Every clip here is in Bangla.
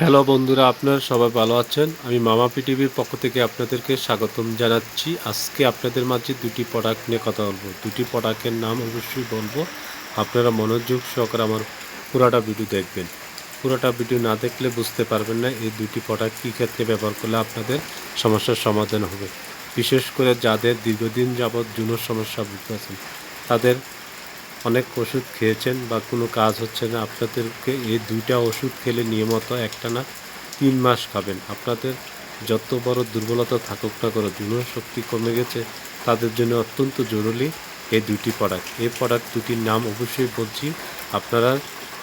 হ্যালো বন্ধুরা, আপনারা সবাই ভালো আছেন? আমি মামা পিটিভির পক্ষ থেকে আপনাদেরকে স্বাগতম জানাচ্ছি। আজকে আপনাদের মাঝে দুটি প্রোডাক্ট নিয়ে কথা বলব। দুটি প্রোডাক্টের নাম অবশ্যই বলব। আপনারা মনোযোগ সহকারে আমার পুরাটা ভিডিও দেখবেন। পুরোটা ভিডিও না দেখলে বুঝতে পারবেন না এই দুটি প্রোডাক্ট কী ক্ষেত্রে ব্যবহার করলে আপনাদের সমস্যার সমাধান হবে। বিশেষ করে যাদের দীর্ঘদিন যাবৎ জুনোর সমস্যা ভুগতেছেন তাদের অনেক ওষুধ খেয়েছেন বা কোনো কাজ হচ্ছে না, আপনাদেরকে এই দুইটা ওষুধ খেলে নিয়মিত একটা না তিন মাস খাবেন। আপনাদের যত বড় দুর্বলতা থাকুক না করো জুনো শক্তি কমে গেছে, তাদের জন্য অত্যন্ত জরুরি এই দুটি প্রোডাক্ট এই প্রোডাক্ট দুটির নাম অবশ্যই বলছি, আপনারা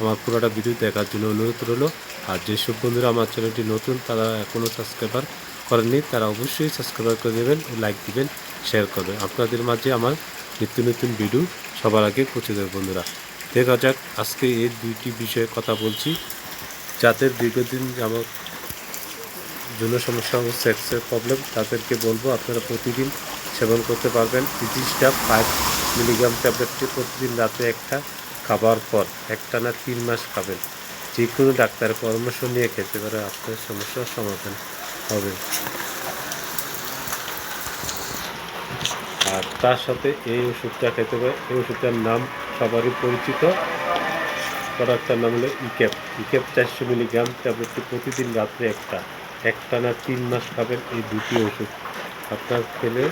আমার পুরোটা ভিডিও দেখার জন্য অনুরোধ রইল। আর যেসব বন্ধুরা আমার চ্যানেলটি নতুন, তারা এখনও সাবস্ক্রাইবার করেননি, তারা অবশ্যই সাবস্ক্রাইব করে দেবেন লাইক দিবেন শেয়ার করবেন। আপনাদের মাঝে আমার নিত্য নতুন ভিডিও সবার আগে পৌঁছে দেবে বন্ধুরা। দেখা যাক আজকে এই দুইটি বিষয়ে কথা বলছি। যাদের দীর্ঘদিন যাবৎ জন্য সমস্যা ও সেক্সের প্রবলেম, তাদেরকে বলব আপনারা প্রতিদিন সেবন করতে পারবেন। ইজিসটা ফাইভ মিলিগ্রাম ট্যাবলেটটি প্রতিদিন রাতে একটা খাবার পর একটা না তিন মাস খাবেন। যে কোনো ডাক্তারের পরামর্শ নিয়ে খেতে পারে, আপনার সমস্যার সমাধান হবে। আর তার সাথে এই ওষুধটা খেতে হবে। এই ওষুধটার নাম সবারই পরিচিত। প্রোডাক্টটার নাম হলো ইক্যাপ ইক্যাপ চারশো মিলিগ্রাম, ট্যাবলেটটি প্রতিদিন রাত্রে একটা। একটা না তিন মাস খাবেন এই দুটি ওষুধ। আপনার খেলে